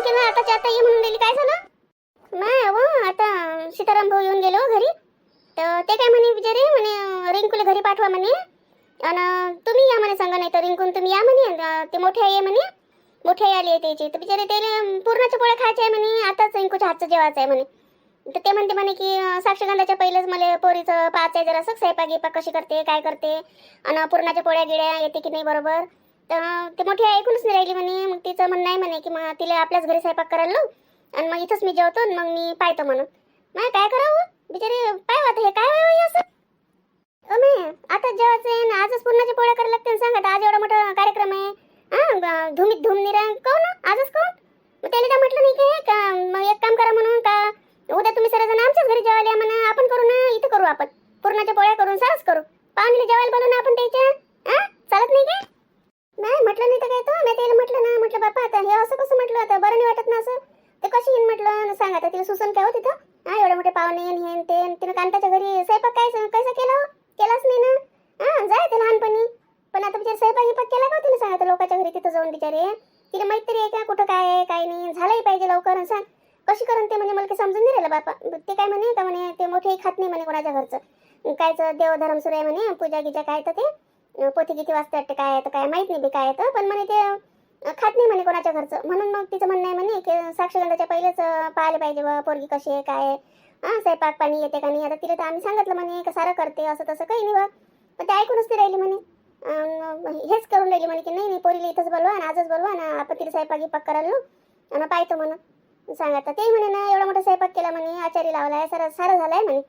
Phone केला आताच्या आता ये म्हणून गेली काय झालं? नाही अव आता सीताराम भाऊ येऊन गेलो हो घरी. तर ते काय म्हणे बिचारे म्हणे रिंकूला घरी पाठवा म्हणे. आणि तुम्ही या म्हणे सांगा नाही तर रिंकून तुम्ही या म्हणे. ते मोठे आहे म्हणे. मोठे आले आली आहे त्याची. तर बिचारे ते पूर्णाच्या पोळ्या खायच्या आहे म्हणे. आताच रिंकूच्या हातचं जेवायचं आहे म्हणे. तर ते म्हणते म्हणे की साक्षगंधाच्या पहिलेच मला पोरीचं पाच आहे जरा स्वयंपाक गिपाक कशी करते काय करते? आणि पूर्णाच्या पोळ्या गिळ्या येते की नाही बरोबर? तर ते मोठी ऐकूनच नाही राहिली म्हणे. मग तिचं म्हणणं आहे म्हणे की मग तिला आपल्याच घरी स्वयंपाक करायला लावू. आणि मग इथंच मी जेवतो आणि मग मी पाहतो म्हणून. मग काय करावं? बिचारे पाय आता हे काय व्हावं हे असं अमे आता जेवायचं आहे ना आजच पूर्णाच्या पोळ्या करायला लागते सांगा आता आज एवढा मोठा कार्यक्रम आहे हा ग- धुमीत धूम निरा काऊन आजच काऊन मग त्याला काय म्हटलं नाही काय का मग एक काम करा म्हणून का उद्या तुम्ही सर्वजण आमच्याच घरी जेवायला या म्हणा आपण करू ना इथं करू आपण पूर्णाच्या पोळ्या करून सारच करू पाहुणे जेवायला बोलू ना आपण त्याच्या हा चालत नाही काय नाही म्हटलं नाही तर काय तो मी त्याला म्हटलं ना म्हटलं बापा आता हे असं कसं म्हटलं आता बरं नाही वाटत ना असं ते कशी येईन म्हटलं सांग आता तिला सुसन काय हो तिथं हा एवढे मोठे पाहुणे येईन हे न ते न तिनं कांताच्या घरी स्वयंपाक काय कसं केला हो केलाच नाही ना हा जाय ते लहानपणी पण आता बिचारे स्वयंपाक गिपाक केला का हो तिने सांग आता लोकांच्या घरी तिथं जाऊन बिचारे. तिला माहीत तरी आहे का कुठं काय आहे काय नाही. झालंही पाहिजे लवकर सांग. कशी करून ते म्हणजे मला समजून नाही राहिलं बापा. ते काय म्हणे का म्हणे ते मोठे खात नाही म्हणे कोणाच्या घरचं. कायचं देवधर्म सुरू आहे म्हणे पूजा गिजा काय तर ते. पोथी किती वाजता वाटते काय आहे तर काय माहीत नाही बी काय तर पण म्हणे ते खात नाही म्हणे कोणाच्या घरचं. म्हणून मग तिचं म्हणणं आहे म्हणे की साक्षगंधाच्या पहिलेच पाहायला पाहिजे बा पोरगी कशी आहे काय आहे. हा स्वयंपाक पाणी येते का नाही? आता तिला तर आम्ही सांगितलं म्हणे का सारं करते असं तसं काही नाही बा. पण ते ऐकूनच ती राहिली म्हणे. हेच करून राहिली म्हणे की नाही मी पोरीला इथंच बोलवा आणि आजच बोलवा आणि पतीला तिला स्वयंपाक गिपाक करायला आणि पाहतो म्हणून सांगा आता ते म्हणे ना एवढा मोठा स्वयंपाक केला म्हणे आचारी लावलाय सारं झाला आहे म्हणे.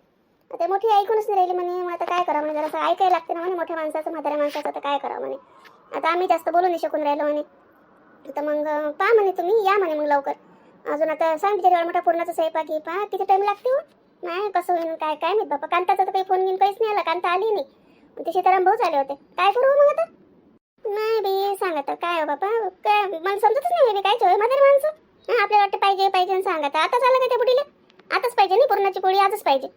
ते मोठी ऐकूनच नाही राहिली म्हणे मग आता काय करा म्हणे जरासं ऐकायला लागते ना म्हणे मोठ्या माणसाचं म्हाताऱ्या माणसाचं आता काय करा म्हणे. आता आम्ही जास्त बोलू नाही शकून राहिलो म्हणे. तर मग अं, पहा म्हणे तुम्ही या म्हणे मग लवकर. अजून आता सांग बिचारी एवढा मोठा पूर्णाचा स्वयंपाक घे पहा किती टाईम लागते. हो नाही कसं होईल काय काय माहीत बापा कांताचा तर काही फोन घेऊन काहीच नाही आला कांता आली नाही. ते सीताराम भाऊ झाले होते. काय करू मग आता? नाही बी सांग तर काय हो बापा काय मला समजतच नाही बी काय चोय म्हातारी माणसं. हा आपल्याला वाटतं पाहिजे पाहिजे आणि सांग आता. आताच आलं का त्या पुढीला आताच पाहिजे नाही पुरणाची पोळी आजच पाहिजे.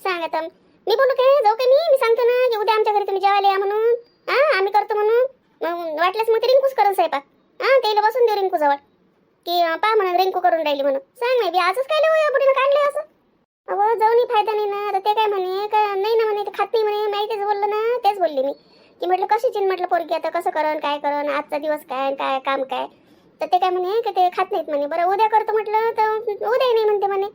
सांगा तर मी बोलू काय? जाऊ काय मी? मी सांगतो ना की उद्या आमच्या घरी तुम्ही जेवायला या म्हणून. हा आम्ही करतो म्हणून. मग वाटल्यास मग ते रिंकूच करून साहेबा. हा त्याला बसून देऊ रिंकू जवळ की पहा म्हणून रिंकू करून राहिली म्हणून. सांग नाही बी आजच काय या पुढीनं काढले असं? अहो जाऊनही फायदा नाही ना. तर ते काय म्हणे का नाही ना म्हणे ते खात नाही म्हणे. माहितीच बोललं ना तेच बोलली मी. की म्हटलं कशी चिन? म्हटलं पोरगी आता कसं करण काय करण आजचा दिवस काय काय काम काय? तर ते काय म्हणे की ते खात नाहीत म्हणे. बरं उद्या करतो म्हटलं तर उद्याही नाही म्हणते म्हणे.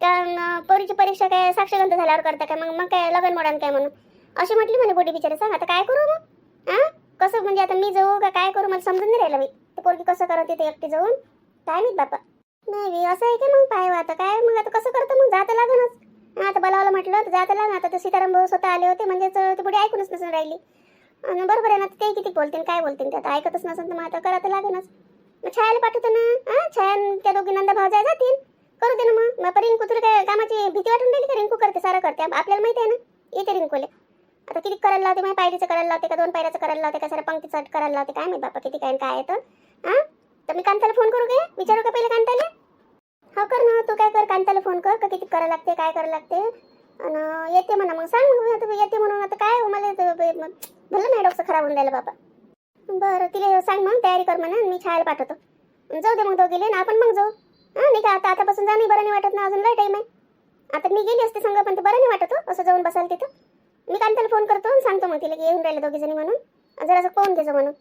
कारण पोरीची परीक्षा काय साक्षगंध झाल्यावर करता काय? मग मग काय लगन मोडान काय म्हणून? अशी म्हटली म्हणे बोटी बिचारे सांग आता काय करू मग? हा कसं म्हणजे आता मी जाऊ का काय करू? मला समजून नाही राहिलं मी ते पोरगी कसं करत ते एकटी जाऊन? काय नाही बापा. नाही बी, असं आहे की मग? पाय आता काय मग? आता कसं करतो? जाता लागणच आता बोलावलं म्हटलं तर जाता लागण आता तर सीताराम भाऊ स्वतः आले होते म्हणजेच ते पुढे ऐकूनच नसून राहिली. आणि बरोबर आहे ना ते किती बोलतील काय बोलतील ते आता ऐकतच नसेल तर मग आता करा तर लागेलच मग छायाला पाठवतो ना हा त्या दोघी नंदा भाऊ जाय जातील. करू दे ना मग. मग रिंकू तुला काय कामाची भीती वाटून राहिली का रिंकू करते सारं करते? आपल्याला माहिती आहे ना. येते रिंकूले. आता किती करायला लावते माझ्या पायरीचं करायला लावते का दोन पायऱ्याचं करायला लावते का सारा पंक्तीचं करायला लावते काय माहिती बापा किती काय काय येतं हां तर मी कांताला फोन करू का? विचारू का पहिले कांताला? हो कर ना तू काय कर कांताला फोन कर का किती करावं लागते काय करावं लागते? आणि येते म्हणा मग सांग मग आता येते म्हणून आता काय मला भलं नाही डोकं खराब होऊन राहिलं बाबा. बरं तिला सांग मग तयारी कर म्हणा मी छायला पाठवतो. जाऊ दे मग दोघीले ना आपण मग जाऊ. हां नाही का आता आतापासून जाणं बरं नाही वाटत ना अजून लय टाईम आहे. आता मी गेली असते संग पण ते बरं नाही वाटत हो, असं जाऊन बसाल तिथं. मी कांताला फोन करतो आणि सांगतो मग तिला की येऊन राहिलं दोघी जणी म्हणून. जरासं पाहून घ्यायचं म्हणून.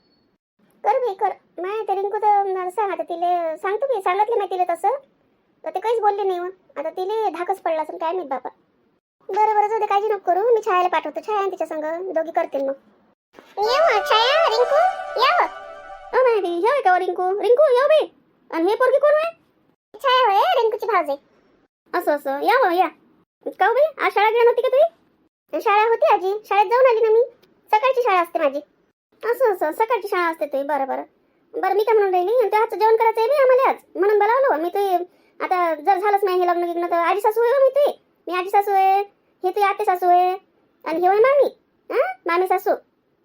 कर बी कर. माय ते रिंकू तर सांग आता तिला सांगतो मी सांगितलं मी तिला तसं. तर ते काहीच बोलले नाही मग. आता तिले धाकच पडला असेल काय माहीत बापा बरं बरं जाऊ दे काळजी नको करू. मी छायाला पाठवतो. छाया तिच्या संग. दोघी करतील मग. येऊ हो, छाया रिंकू. येऊ हो. ओ बाई येऊ का हो रिंकू? रिंकू येऊ बे आणि हे पोरगी कोण आहे? छाया होय रिंकूची भावजे असं असं. या हो या. का हो बाई? आज शाळा गेली नव्हती का तुझी? शाळा होती आजी. शाळेत जाऊन आली ना मी. सकाळची शाळा असते माझी. असं असं. सकाळची शाळा असते तुझी. बरं बरं. बरं मी काय म्हणून राहिली? त्या हातचं जेवण करायचं आहे बे आम्हाला आज. म्हणून बोलावलं मी ते आता जर झालंच नाही हे लग्न गिग्न तर आजी सासू आहे हो मी ते मी आजी सासू आहे हे तुझी आते सासू आहे आणि हे होय मामी. हां? मामी सासू.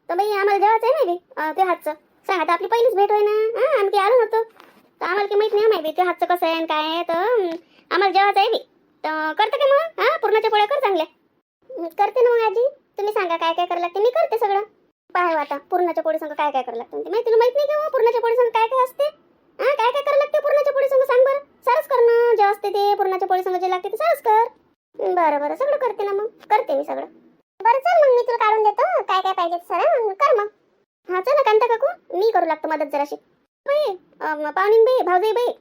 तर बाई आम्हाला जेवायचं आहे नाही बे ते हातचं. सांग आता आपली पहिलीच भेट होय ना? हां आम्ही आलो नव्हतो तर आम्हाला काही माहिती नाही माहिती ते हातचं कसं आहे आणि काय आहे तर आम्हाला जेवायचं आहे बी. तर करतं का मग? हां पूर्णाच्या पोळ्या कर चांगल्या. करते ना मग आजी. तुम्ही सांगा काय काय करायला लागते. मी करते सगळं. पाहावं आता पूर्णाच्या पोळी संग काय काय करायला लागतं. म्हणजे माहिती तुला माहीत नाही का हो, पूर्णाच्या पोळी संग काय काय असते? हां काय काय करायला लागते पूर्णाच्या पोळी संग सांग सारस कर ना जे असते ते पुरणाच्या पोळी संग जे लागते ते सारस कर. बरं बरं सगळं करते ना मग. करते मी सगळं. बरं चल मग मी तुला काढून देतो. काय काय पाहिजे सर कर मग. हा चला कांता काकू. मी करू लागतो मदत जराशी. बाई पाहुणीन बाई भाऊजाई बाई.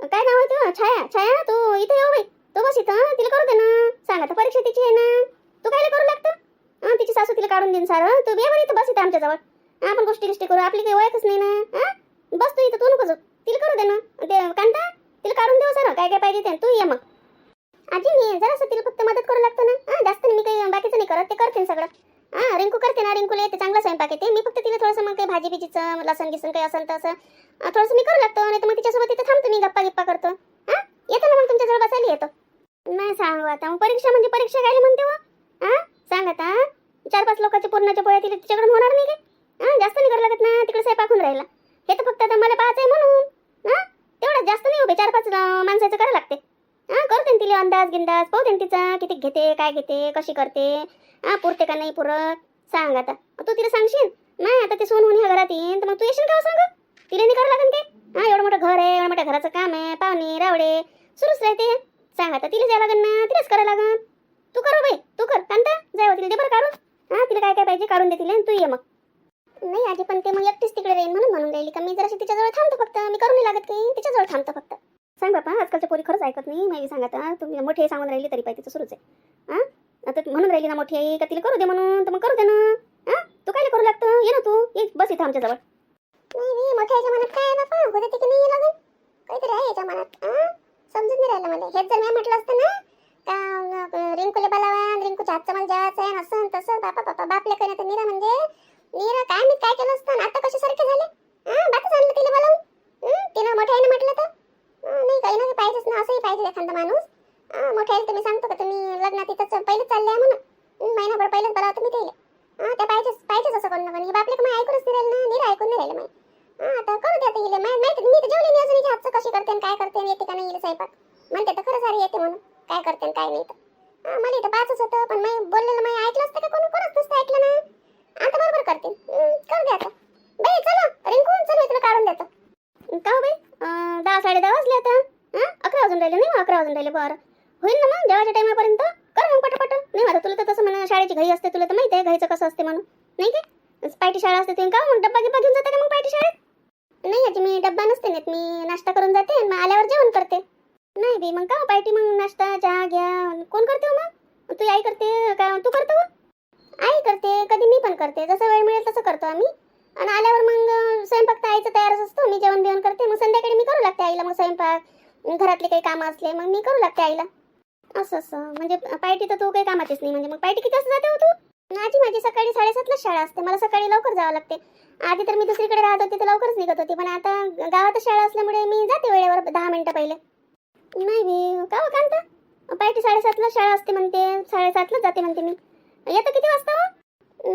काय नाव आहे तुझं? छाया. छाया तू इथे येऊ हो बाई. तू बस इथं तिला करू दे ना. सांग आता परीक्षा तिची आहे ना. तू काय करू लागतं? तिची सासू तिला काढून देईन सारं. तू बी बरं इथं बस इथं आमच्याजवळ आपण गोष्टी गोष्टी करू. आपली काही ओळखच नाही ना. हा? बिजीचं काही असेल तर असं अं, थोडंसं मी करू लागतो नाही तर मग तिच्यासोबत तिथे थांबतो मी गप्पा गिप्पा करतो. हा? येतो ना मग तुमच्याजवळ बसायला येतो. नाही सांग आता मग परीक्षा म्हणजे परीक्षा काय म्हणते व हा? सांग आता चार पाच लोकांच्या पूर्णाच्या पोळ्या तिला तिच्याकडून होणार नाही काय हा? जास्त नाही करू लागत ना तिकडे स्वयंपाक होऊन राहिला. हे तर फक्त आता मला पाहायचं आहे म्हणून. हा? तेवढं जास्त नाही उभे चार पाच माणसाचं करावं लागते. हा? करते ना तिला अंदाज गिंदाज पाहते देन तिचा किती घेते काय घेते कशी करते. हा? पुरते का नाही पुरत? सांग आता. तू तिला सांगशील? नाही आता ते सोनून ह्या घरात येईन. तर मग तू येशील का हो सांग? तिला नाही करावं लागेल ते? हा एवढं मोठं घर आहे एवढं मोठ्या घराचं काम आहे पाहुणे रावडे सुरूच राहते. सांग आता तिला जायला लागेल ना? तिलाच करावं लागेल. तू कर हो बाई तू कर. कांता जाय हो तिला दे बरं काढून. हा तिला काय काय पाहिजे काढून दे तिला तू ये मग. नाही आजी पण ते मग एकटीच तिकडे राहील म्हणून म्हणून राहिली. का मी जराशी तिच्याजवळ थांबतो फक्त. मी करून नाही लागत की तिच्याजवळ थांबतो फक्त. सांग बापा आजकालच्या पोरी खरंच ऐकत नाही. मी सांगत तुम्ही मोठे सांगून राहिली तरी पाहिजे सुरूच आहे. हा? आता म्हणून राहिली ना मोठी आई का तिला करू दे म्हणून? तर मग करू दे ना. हा तू काय करू लागतं? ये ना तू. ये बस इथं आमच्याजवळ नाही मी मोठ्या आईच्या मनात काय आहे बापा होते तिथे नाही लागेल काहीतरी आहे याच्या मनात हा समजून नाही राहिलं मला. हेच जर मी म्हटलं असतं ना का अं, रिंकूला बोलावा रिंकूच्या हातचं मला जेवायचं आहे असं तसं बापा बापा बापले काही तर निरा म्हणजे? निरा काय मी काय केलं असतं? आणि आता कसे सारखे झाले? हा बातच आणलं तिला बोलावून? तिनं मोठ्या आईनं म्हटलं तर? अं, नाही काही ना काही पाहिजेच ना असंही पाहिजे एखादा माणूस. अं, मोठ्या तुम्ही सांगतो का तुम्ही लग्नात तिथंच पहिलेच चालले आहे म्हणून. महिनाभर पहिलेच बोलावं तुम्ही त्याला त्या पाहिजेच पाहिजेच असं कोण कोणी बापले का ऐकूनच नाही राहिलं ना? नीर ऐकून नाही राहिलं माहिती आता करू द्या आता माहिती मी तर जेवली नाही अजून हातचं कशी करते आणि काय करते येते का नाही हिला स्वयंपाक. म्हणते तर खरं सारी येते म्हणून. काय करते काय नाही तर. मला इथं पाचच होतं पण मी बोललेलं मी ऐकलं असतं का कोणी? कोणच नसतं ऐकलं ना आता बरोबर करते. करू द्या आता. बाई चला. रिंकू चल मी तुला काढून देतो. का हो बाई? दहा साडे दहा वाजले आता. अकरा वाजून राहिले नाही हो? अकरा वाजून राहिले बरं. होईल ना मग? जेवायच्या टायमापर्यंत कर मग पटापट. नाही माझं तुला तर तसं म्हणा शाळेची घाई असते तुला तर माहिती आहे घाईचं कसं असते म्हणून. नाही काय पायटी शाळा असते तुम्ही का? मग डब्बा गिब्बा घेऊन जाता का मग पायटी शाळेत? नाही याची मी डब्बा नसते नेत. मी नाश्ता करून जाते आणि मग आल्यावर जेवण करते. नाही बी मग का? पायटी मग नाश्ता चहा घ्या. कोण करते हो मग? तू आई करते का? तू करतो आई करते कधी मी पण करते. जसं वेळ मिळेल तसं करतो आम्ही. आणि आल्यावर मग स्वयंपाक तर आईचं तयारच असतो. मी जेवण बिवण करते. मग संध्याकाळी मी करू लागते आईला. मग स्वयंपाक घरातले काही कामं असले मग मी करू लागते आईला. असं असं. म्हणजे पायटी तर तू काही कामाचीच नाही. म्हणजे मग पायटी किती असं जाते हो तू? आजी माझी सकाळी साडेसातलाच शाळा असते. मला सकाळी लवकर जावं लागते. आधी तर मी दुसरीकडे राहत होती तर लवकरच निघत होती. पण आता गावातच शाळा असल्यामुळे मी जाते वेळेवर दहा मिनिटं पहिले. नाही मी का हो कांता? पायटी साडेसातला शाळा असते म्हणते. साडेसातलाच जाते म्हणते मी. येतं किती वाजता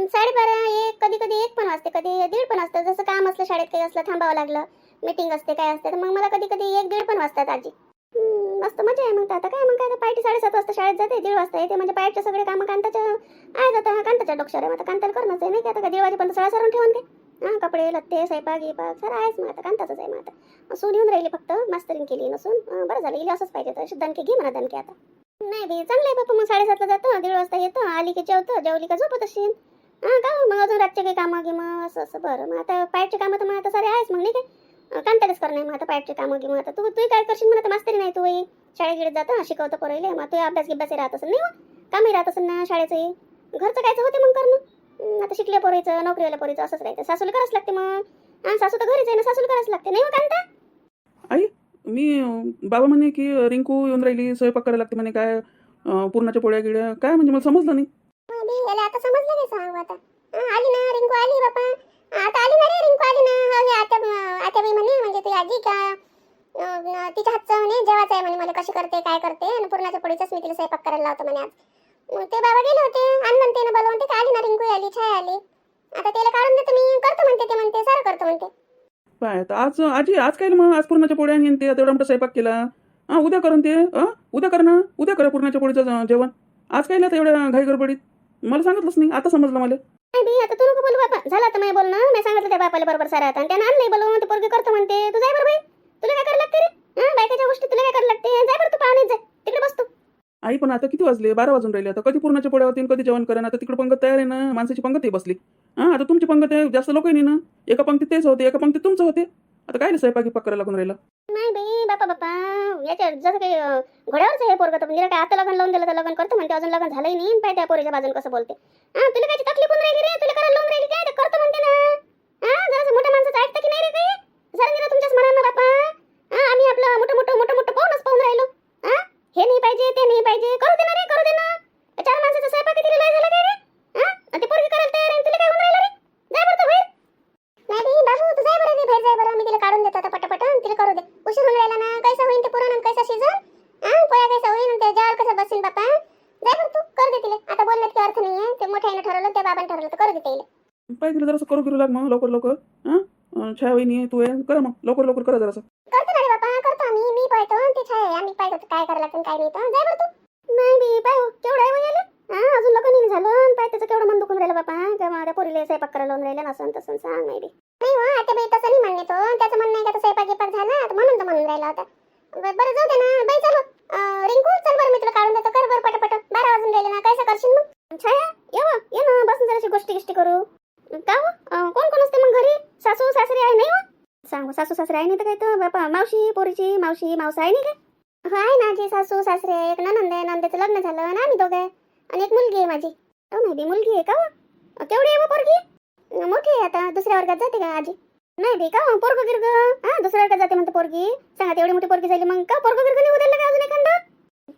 साडेबारा एक कधी कधी एक पण वाजते. कधी दीड पण असतं जसं काम असलं शाळेत काही असलं थांबावं लागलं मीटिंग असते काय असते तर मग मला कधी कधी एक दीड पण वाजतात आजी. मस्त मजा आहे मग तर. आता काय मग काय पायटी साडेसात वाजता शाळेत जाते दीड वाजता येते. म्हणजे पायटचे सगळे कामं कांताच्या आहे जाता कांताच्या डोक्यावर आहे. मग आता कांताला करणंच आहे नाही का? आता कधी वाजेपर्यंत सळा सरून ठेवून ते हां कपडे लत्ते स्वयंपाक गिपाक सर आहेच मग आता. कांताचंच आहे मग आता. सून येऊन राहिली फक्त. मास्तरीन केली नसून बरं झालं. इले असंच पाहिजे तर दणके घे म्हणा दणके आता. नाही बी चांगलं आहे बापा. मग साडेसातला जातो. दीड वाजता येतो. आली की जेवतो. जेवली का झोपत असेल. हां का हो? मग अजून रातचे काही कामं घे मग असं असं. बरं. मग आता पायटचे कामं तर मग आता सारे आहेच मग नाही काय अं, कांतालाच करणार मग आता कामं घे मग आता. तू तू काय करशील म्हणा आता मास्तरी नाही तू ही शाळेत गिळत जातं शिकवतं पोरायले मग तू अभ्यास गिभ्यास राहत असेल. नाही हो? कामही राहत असेल ना शाळेचं घरचं कायचं होते मग करणं? आता शिकल्या पोरीचं नोकरीवाल्या पोरीचं असंच राहतं. सासूला करावंच लागते मग. हां सासू तर घरीच आहे ना सासूला करावंच लागते. नाही हो कांता? आई मी बाबा म्हणे की रिंकू येऊन राहिली स्वयंपाक करायला लागते म्हणे काय पुरणाच्या पोळ्या गिळ्या. काय म्हणजे मला समजलं नाही. आता समजलं काय सांगू आता. आली ना रिंकू आली बापा. आता आली ना रे रिंकू आली ना. हो, आता आता मी म्हणे म्हणजे तुझी आजी का? तिच्या हातचं म्हणे जेवायचं आहे म्हणे मला कशी करते काय करते? आणि पूर्णाच्या पोळीचाच मी तिला स्वयंपाक करायला लावतो म्हणे आज. मग ते बाबा गेले होते अन्न म्हणते ना बोलवते का आली ना रिंकू आली छाय आली. आता त्याला काढून देतो मी करतो म्हणते ते म्हणते सारं करतो म्हणते. काय तर आज आजी आज काय मग आज पुरणाच्या पोळ्या आणि ते तेवढा मोठा स्वयंपाक केला. हा उद्या करून ते हा उद्या कर ना उद्या करा पुरणाच्या पोळीचं जेवण. आज काय ना तेवढ्या घाई गडबडीत. मला सांगितलंच नाही आता समजलं मला. नाही आता तू नको बोलू बापा. झालं आता मी बोलणं. मी सांगितलं त्या बापाला बरोबर सारा आता. त्यानं आणलंय बोलवून. ते पोरगी करतो म्हणते. तू जाय बरं बाई. तुला काय करायला लागते रे? हां बायकाच्या गोष्टी तुला काय करायला लागते? जाय बरं तू पाहुण्यात जाय तिकडे बस तू. आई पण आता किती वाजले? बारा वाजून राहिले. आता कधी पुरणाच्या पोळ्या होतील कधी जेवण करा आता तिकडे पंगत तयार आहे ना. माणसाची पंगत आहे बसली. हां आता तुमची पंगत आहे. जास्त लोक नाही ना. एका पंक्तीत तेच होते. एका पंक्तीत तुमचं होते. आता काय स्वयंपाक गिपाक करायला लागून राहिलं? नाही बाई बापा बापा याच्या जसं काही घोड्यावरच हे पोरगं तर म्हणजे काय आता लग्न लावून दिलं तर लग्न करतो म्हणते अजून लग्न झालंय नाही आणि पाय त्या पोरीच्या बाजून कसं बोलते. हां तुला काय तकलीफ होऊन राहिली रे तुला करायला लावून राहिली काय? करतो म्हणते ना. हां जरा मोठ्या माणसाचं ऐकतं की नाही रे काही? जरा निरा तुमच्याच मनानं बापा? हां आम्ही आपलं मोठं मोठं मोठं मोठं पाहूनच पाहून राहिलो. हां हे नाही पाहिजे ते नाही पाहिजे करू दे ना रे करू दे ना चार माणसाचा स्वयंपाक किती लय झाला काय रे हा आणि ते पोरगी करायला तयार आहे तुला काय होऊन राहिलं रे जा बरं तर बाहेर नाही बाई बाबू तू जाय बरं रे बाहेर जाय बरं मी तिला काढून देतो आता पटापट आणि तिला करू दे उशीर होऊन राहिला ना कैसा होईन ते पुरण आणि कैसा शिजन हा पोया कैसा होईन आणि त्याच्यावर कसं बसीन बापा जाय बरं तू करू दे तिला आता बोलण्यात काही अर्थ नाहीये ते मोठ्याने ठरवलं त्या बाबांनी ठरवलं तर करू दे तिला पाय तिला जरासं करू करू लाग मग लवकर लवकर हां? छाया वहिनी तू आहे करा मग लवकर लवकर करा जरासं. करतो ना रे बापा करतो आम्ही मी पाहतो ते छाय आम्ही पाहतो काय करायला लागतं काय नाही तर. जाय बरं तू. नाही बी पाय हो, केवढं आहे वयाला? हां अजून लग्न नाही झालं आणि पाय त्याचं केवढं मन दुखून राहिलं बापा का माझ्या पोरीला स्वयंपाक करायला लावून राहिलं नसन तसं सांग नाही बी नाही हो आता बाई तसं नाही म्हणणे तो त्याचं म्हणणं आहे का तो स्वयंपाक गिपाक झाला तर म्हणून तर म्हणून राहिला होता. ब- बरं जाऊ दे ना बाई चलो. अं, रिंकू चल बरं मी तुला काढून देतो कर बरं पटापट. बारा वाजून राहिले ना कसं करशील मग? छाया ये व, ये ना बसून जराशी गोष्टी गिष्टी करू. का हो? कोण कोण असते मग घरी? सासू सासरे आहे नाही हो? सासू सासरे आहे नाही तर काय तर? बापा मावशी पोरीची मावशी मावसा आहे नाही काय आहे ना जी सासू सासरे आहे, एक नंद आहे. नंदेचं लग्न झालं ना आम्ही दोघं आणि एक मुलगी आहे माझी. हो नाही बी मुलगी आहे का हो? केवढी आहे हो पोरगी? मोठी आहे आता. दुसऱ्या वर्गात जाते का आजी? नाही बी का हो? पोरग गिरग. हा दुसऱ्या वर्गात जाते म्हणतो पोरगी. सांगा तेवढी मोठी पोरगी झाली मग का हो? पोरग गिरग नाही उद्याला का अजून एखादा?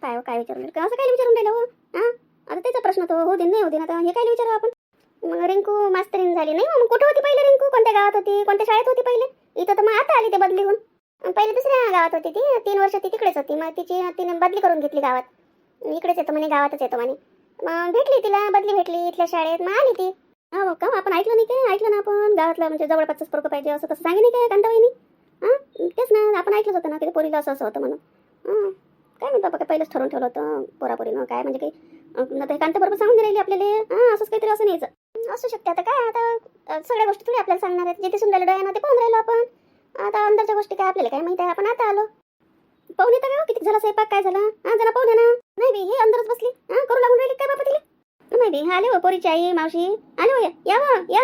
काय हो, काय विचारून का असं काय विचारून राहिलं हो? हा? आता त्याचा प्रश्न तो होऊ दे नाही होते आता. हे काय विचारू आपण? रिंकू मास्तरीन झाली नाही? मग कुठं होती पहिले रिंकू? कोणत्या गावात होती? कोणत्या शाळेत होती पहिले? इथं तर मग आता आली ते बदली होऊन पहिले दुसऱ्या गावात होती ती. तीन वर्ष ती तिकडेच होती. मग तिची तिने बदली करून घेतली गावात. इकडेच येतो म्हणे गावातच येतो म्हणे. मग भेटली तिला बदली भेटली इथल्या शाळेत. मग आली ती. हो, हो का हो? आपण ऐकलं नाही काय ऐकलं ना आपण? गावातला म्हणजे जवळपासच पोरगं पाहिजे असं तसं सांगे नाही काय कांताबाईनी? हां? तेच ना आपण ऐकलंच होतं ना की पोरीला असं असं होतं म्हणून. हां. काय म्हणतो बाबा काय पहिलंच ठरवून ठेवलं होतं पोरापोरीनं? काय म्हणजे काही कांताबरोबर सांगून दिलेली आपल्याला. हां असंच काहीतरी असं नाहीचं असू शकते आता काय आता सगळ्या गोष्टी थोडी आपल्याला सांगणार आहेत. जे दिसून राहिलं डोळ्यानं ते पाहून राहिलो आपण. आता अंदरच्या गोष्टी काय आपल्याला काय माहिती आहे आपण आता आलो. पाहुणे तर का किती झाला स्वयंपाक काय झाला? हा जरा पाहुणे ना नाही बी हे अंदरच बसली. हा करू लागून राहिली काय बाबा तिला? नाही बी आले हो पोरीची आई मावशी. आले हो या या हो, या.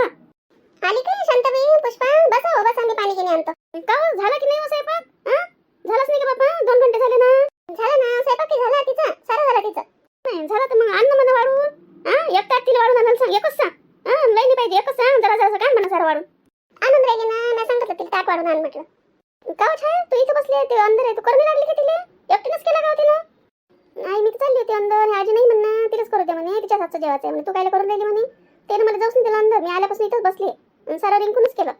आली काय शांताबाई पुष्पा? बसा हो बसा मी पाणी घेणे आणतो. का हो, झाला की नाही हो स्वयंपाक? हा झालाच नाही का बाबा दोन घंटे झाले ना झाला ना स्वयंपाक की झाला तिचा सारा झाला तिचा नाही झाला तर मग अन्न मला वाढवून हा एक ताट तिला वाढून आणायला सांग एकच सांग हा लई नाही पाहिजे एकच सांग जरा जरा काय म्हणा सारा वाढून आणून राहिले ना मी सांगितलं तिला ताट वाढून आण म्हटलं का हो छाया तू इथं बसली आहे ते अंदर आहे तू करमी लागली का तिला एकटीनंच केला का हो तिनं नाही मी तर चालली होती अंदर हे आजी नाही म्हणणं तिलाच करू दे म्हणे तिच्याच हातचं जेवायचं आहे म्हणे तू कायला करून राहिली म्हणे त्यानं मला जाऊन दिलं अंदर मी आल्यापासून इथंच बसली आणि सारा रिंकूनच केलं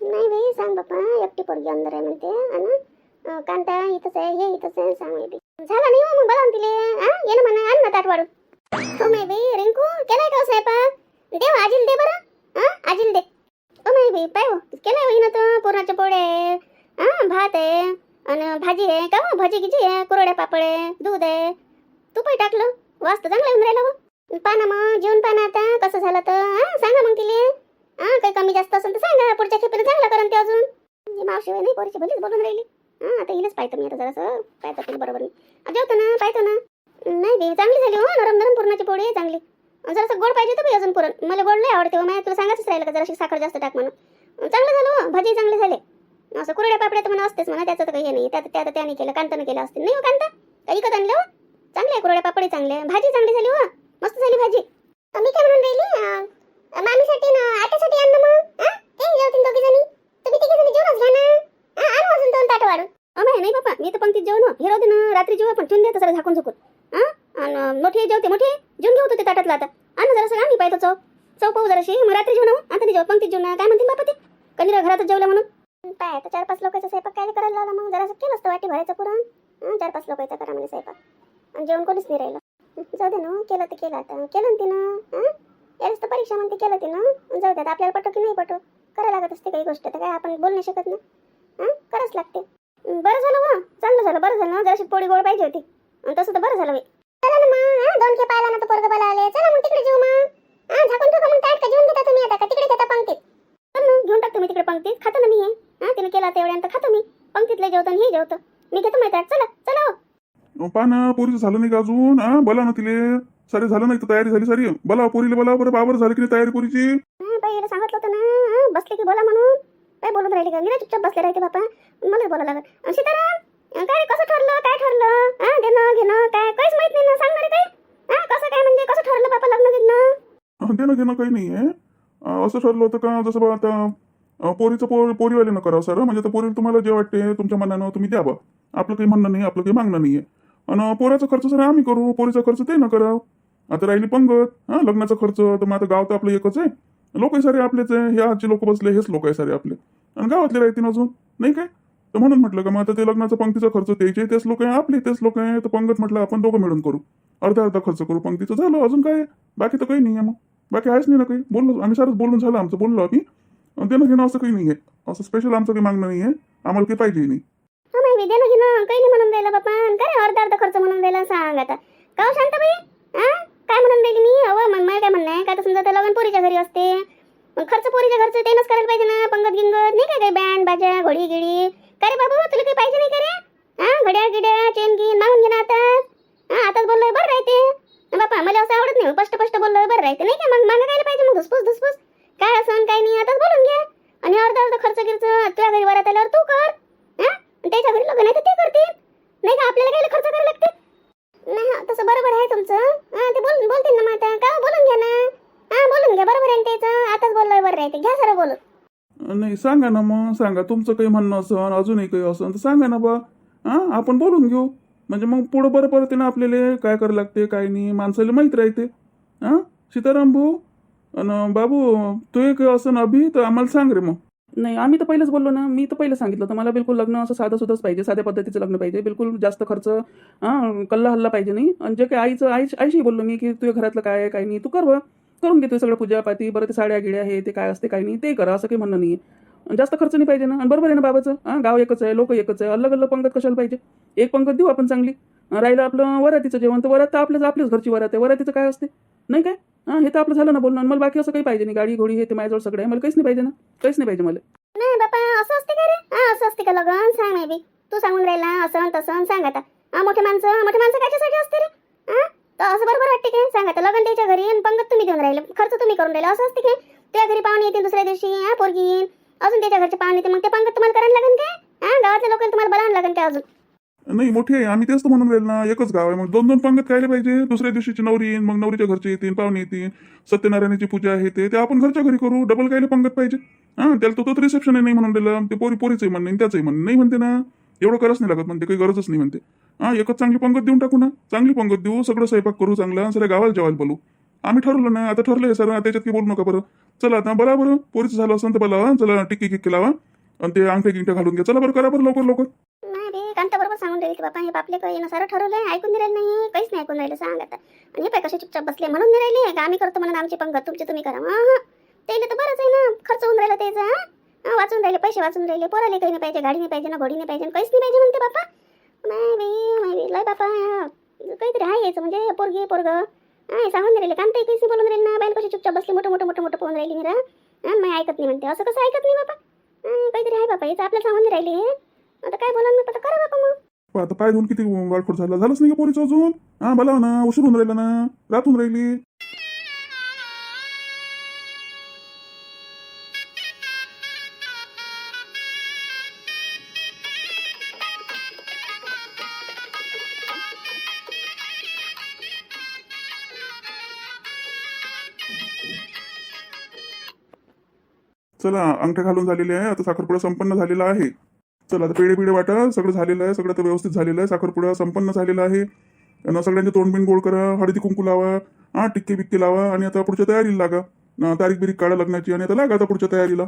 नाही बाई सांग बापा एकटी पोरगी अंदर आहे म्हणते आणि अं, कांता इथंच आहे हे इथंच आहे सांग बाई झाला नाही हो मग बघा तिले हा ये ना म्हणा आण ना ताट वाढून हो माय बाई रिंकू केलाय का हो स्वयंपाक देव आजील दे बरं. हा आजील दे. ओ नाही बाई पाय हो. केलं होई ना तर पुरणाच्या पोळे हा भात आहे. आणि भाजी आहे. का हो? भाजी किती आहे. कुरड्या पापड आहे. दूध आहे. तूपही टाकलं. वास्त तर येऊन राहिलं पाना मग. जेवण पाना आता. कसं झालं तर? हा सांगा मग तिले. हा काही कमी जास्त असेल तर सांगा. पुढच्या खेपेनं चांगलं करण ते अजून. मावशी नाही पोरीची भलीच बोलून राहिली. हा आता येईलच पाहतो मी आता जरासं. पाहतो बरोबर मी. जेवतो ना पाहतो ना. नाही बी चांगली झाली हो. नरम नरम पुरणाची पोळी आहे चांगली. जरासं गोड पाहिजे तर अजून पुरण. मला गोड नाही आवडते हो तुला सांगायचंच राहिलं का जराशी साखर जास्त टाक म्हणून. चांगलं झालं हो. भाजी चांगली झाले. असं कुरड्या पापड्या तर म्हणा असतेच म्हणा. त्याचं तर काही हे नाही. त्यात त्यात त्याने केलं कांतानं केलं असते. नाही हो कांता? काही विकत आणलं हो. चांगले आहे कुरड्या पापडे चांगले भाजी चांगली झाली हो. मस्त झाली भाजी. मी काय म्हणून राहिली? मामीसाठी ना आट्यासाठी आणलं मग? हा? ते जेवतील दोघी जणी. तुम्ही तिघी जणी जेवणच घ्या ना. आणू अजून दोन ताट वाढून. अमाय नाही बापा. मी तर पंक्तीत जेवण हो. हे. दे ना. रात्री जेव्हा पण ठेवून द्या सगळं झाकून झुकून हा आणि मोठी जेवते मोठी जेवून घेऊ ते ताटातलं आता. आणि जरा सगळं आम्ही पाहिजे चव चव पाहू जराशी. मग रात्री जेवण आता नाही जेव पंक्तीत जेवण. काय म्हणतील बापा ते? कधी घरातच जेवलं म्हणून. पाय तर चार पाच लोकांचा स्वयंपाक काय करायला लावला मग? जरासं केलं असतं वाटी भरायचं पुरण. चार पाच लोकांचा करा म्हणे स्वयंपाक. आणि जेवण कोणीच नाही राहिलं. जाऊ दे ना केलं तर केलं आता. केलं ना तिनं? यावेळेस तर परीक्षा म्हणते केलं तिनं. जाऊ दे आता. आपल्याला पटो की नाही पटो? करायला लागत असते काही गोष्ट तर काय आपण बोलू नाही शकत ना? हां करावंच लागते. बरं झालं वा. चांगलं झालं बरं झालं. ना जराशी पोळी गोड पाहिजे होती. आणि तसं तर बरं झालं बाई. चला ना मग हं, दोन खेप आला ना तर पोरगं बोला आले चला मग तिकडे जेऊ मग. हा झाकून ठेवा मग? ताट का जेवून घेता तुम्ही आता? का तिकडे घेता पंक्तीत? ना घेऊन टाकतो मी तिकडे पंक्तीत. खातो ना मी हे. हा तिने केला तेवढ्यानंतर खातो मी. पंक्तीतले जेवतो आणि हे जेवतो. मी घेतो माहिती चला चला हो. पहा ना पोरीचं झालं नाही का अजून? हा बोला ना तिले. सारे झालं नाही तर तयारी झाली सारी? बोला पोरीला बोला बरं बाबर झाली की नाही तयारी पोरीची? हा, बाईला सांगितलं होतं ना हा, बसले की बोला म्हणून. काय बोलून राहिले का? मी चुपचाप बसले राहते बापा. मलाच बोलावं लागत सीताराम अं, काय कसं ठरलं? काय ठरलं? हा देणं घेणं काय? माहीत नाही ना सांग ना रे हा कसं काय म्हणजे कसं ठरलं बापा लग्न घेणं देणं घेणं काही नाही आहे. असं ठरलं होतं का जसं बा आता पोरीचं पोर पोरीवाल्यानं करावं सर. म्हणजे आता पोरीला तुम्हाला जे वाटते तुमच्या मनानं तुम्ही द्यावं आपलं काही म्हणणं नाही आपलं काही मागणं नाही आहे. आणि पोराचा खर्च सर आम्ही करू. पोरीचा खर्च ते न करावं. आता राहिली पंगत हा लग्नाचा खर्च तर मग आता गाव तर आपलं एकच आहे. लोक सारे आपलेच आहे. ह्या आजचे लोक बसले हेच लोक आहे सारे आपले. आणि गावातले राहतील अजून नाही काय? तर म्हणून म्हटलं का मग आता ते लग्नाचा पंक्तीचा खर्च त्याचे तेच लोक आहे आपले तेच लोक आहे. तर पंगत म्हटलं आपण दोघं मिळून करू. अर्धा अर्धा खर्च करू. पंक्तीचं झालं. अजून काय? आहे? बाकी तर काही नाही आहे मग. बाकी आहेच नाही ना काही. बोललो आम्ही सारच बोलून झालं आमचं बोललो आम्ही. अन् देणं घेणं असं काही नाही आहे असं स्पेशल आमचं काही मागणं नाही आहे आम्हाला काही पाहिजे नाही. हा माहिती देणं घेणं काही नाही म्हणून द्यायला बापा. अन् काय अर्धा अर्धा खर्च म्हणून द्यायला सांग आता. का हो शांताबाई? हा काय म्हणून राहिली मी? अहो मग मला काय म्हणणं आहे? का समजा आता लग्न पोरीच्या घरी असते. मग खर्च पोरीच्या घरचं तेनच करायला पाहिजे ना पंगत गिंगत नाही काय काही बँड बाजा घोडी गिडी का रे बाबू तुला काही पाहिजे नाही का रे? हा घड्याळ गिड्या चेन गिन मागून घे ना आता. हा आताच बोललोय बरं राहते. बापा मला असं आवडत नाही स्पष्ट स्पष्ट बोललोय बरं राहते नाही का? मग मागं काय पाहिजे? मग धुसपूस धुसपूस. काय असं काय नाही आताच बोलून घ्या आणि अर्धा अर्धा खर्च गिरच तुझ्या घरी वरात आल्यावर तू कर हा आणि त्याच्या घरी लग्न आहे तर ते करतील नाही का आपल्याला काय खर्च करायला लागते नाही हा, तसं बरोबर आहे तुमचं हा ते बोल बोलतील ना मग आता का बोलून घ्या ना हा बोलून घ्या बरोबर आहे ना त्याचं आताच बोललोय बरं राहते घ्या सर बोलून नाही सांगा ना मग सांगा. तुमचं काही म्हणणं असन अजूनही काही असन तर सांगा ना बा. हां आपण बोलून घेऊ. म्हणजे मग पुढं बरं परत ना आपल्याला काय करायला लागते काय नाही माणसाला माहीत राहते. हां सीताराम भाऊ अन बाबू तू एक असं अभि तर आम्हाला सांग रे मग. नाही आम्ही तर पहिलेच बोललो ना. मी तर पहिलं सांगितलं तर मला बिलकुल लग्न असं साधं सुद्धाच पाहिजे साध्या पद्धतीचं लग्न पाहिजे. बिलकुल जास्त खर्च हां कल्ला हल्ला पाहिजे नाही. आणि जे काही आईचं आई आईशी बोललो मी की तुझ्या घरातलं काय आहे काय नाही तू कर बा. करून घेतो सगळं पूजापाती बरं ते साड्या गिड्या हे ते काय असते काय नाही ते करा. असं काही म्हणणं नाही आहे जास्त खर्च नाही पाहिजे ना. आणि बरोबर आहे ना बाबाचं? हां गाव एकच आहे लोक एकच आहे. अलग अलग पंगत कशाला पाहिजे? एक पंगत देऊ आपण चांगली. राहिलं आपलं वरातीचं जेवण. तर वरात तर आपल्याच आपल्याच घरची वरात आहे. वरातीचं काय असते? नाही काय? हां हे तर आपलं झालं ना बोलणं. मला बाकी असं काही पाहिजे नाही. गाडी घोडी हे ते माझ्याजवळ सगळं आहे. मला काहीच नाही पाहिजे ना. काहीच नाही पाहिजे मला. नाही बापा असं असते का रे? हा असं असते का? लगन सांग नाही बी. तू सांगून राहिला असं तसं सांग आता. हा मोठे माणसं मोठे माणसं कशासाठी असते रे? हा? तर असं बरोबर वाटते काय सांग आता. लगन त्याच्या घरी आणि पंगत तुम्ही घेऊन राहिले. खर्च तुम्ही करून राहिले. असं असते काय त्या घरी पाहुणे येतील दुसऱ्या दिवशी. हा पोरगी येईल. अजून त्याच्या घरचे पाहुणे मग ते पंगत तुम्हाला करायला लागेल काय? हा? गावातल्या लोकांना तुम्हाला बोलावं लागेल काय अजून. नाही मोठी आहे. आम्ही तेच तर म्हणून राहिलो ना. एकच गाव आहे. मग दोन दोन पंगत खायला पाहिजे. दुसऱ्या दिवशीची नवरी येईन मग नवरीच्या घरचे येतील पाहुणे येतील. सत्यनारायणाची पूजा आहे ते. ते आपण घरच्या घरी करू. डबल खायला पंगत पाहिजे. हा? त्याला तो तर रिसेप्शन आहे नाही म्हणून दिलं ते पोरी पोरीचंही म्हणणे आहे, त्याचंही म्हणणं नाही म्हणते ना. एवढं करच नाही लागत म्हणते. काही गरजच नाही म्हणते. हा? एकच चांगली पंगत देऊन टाकू ना. चांगली पंगत देऊ. सगळं स्वयंपाक करू चांगला. सगळ्या गावाला जेवायला बोलू. आम्ही ठरवलं ना आता ठरलंय सर त्याच्यात की बोलू नका बरं. चला आता बरं बरं. पोरीचं झालं असं तर बोलावा चला टिक्की किक्की लावा. आणि ते अंगठे गिंगठे घालून घ्या. चला बरं करा बरं लवकर लवकर. कांता बरोबर सांगून राहिले की बापा हे बापले काही ना सारं ठरवलंय ऐकून नाही राहिले नाही काहीच नाही ऐकून राहिलं सांग आता. आणि हे पाय कसे चुपचाप बसले म्हणून नाही राहिले? का आम्ही करतो म्हणून आमची पंगत तुमची तुम्ही करा. हां त्याला तर बरंच आहे ना खर्च होऊन राहिला त्याचा हा? वाचून राहिले पैसे वाचून राहिले पोराले काही नाही पाहिजे गाडी नाही पाहिजे ना घोडी नाही पाहिजे काहीच नाही पाहिजे म्हणते बापा. नाही बाई नाही बाई, लय बापा हा. काहीतरी आहे यायचं म्हणजे पोरगी पोरग. हा सांगून नाही राहिले. कांता काहीच बोलून राहील ना बाईल कशी चुपचाप बसले मोठं मोठं मोठं मोठं पोहून राहिली मी हा मी ऐकत नाही म्हणते. असं कसं ऐकत नाही बापा? काहीतरी आहे बापा याचं आपल्याला सांगून नाही राहिली. आता काय बोला मी आता करा बापा मग. आता पाय धुवून किती वाटखोट झाला. झालंच नाही का पोरीचं अजून? हा बोला ना उशीर होऊन राहिला ना. रातून राहिली. चला अंगठ्या घालून झालेले आहे आता साखरपुडा संपन्न झालेला आहे. चला आता पेढे बिडे वाटा सगळं झालेलं आहे सगळं आता व्यवस्थित झालेलं आहे साखरपुडा संपन्न झालेला आहे. आणि सगळ्यांचे तोंडबिंड गोळ करा हळदी कुंकू लावा हा टिक्के बिक्के लावा आणि आता पुढच्या तयारीला लागा. तारीख बिरीख काढा लग्नाची आणि आता लागा आता पुढच्या तयारीला.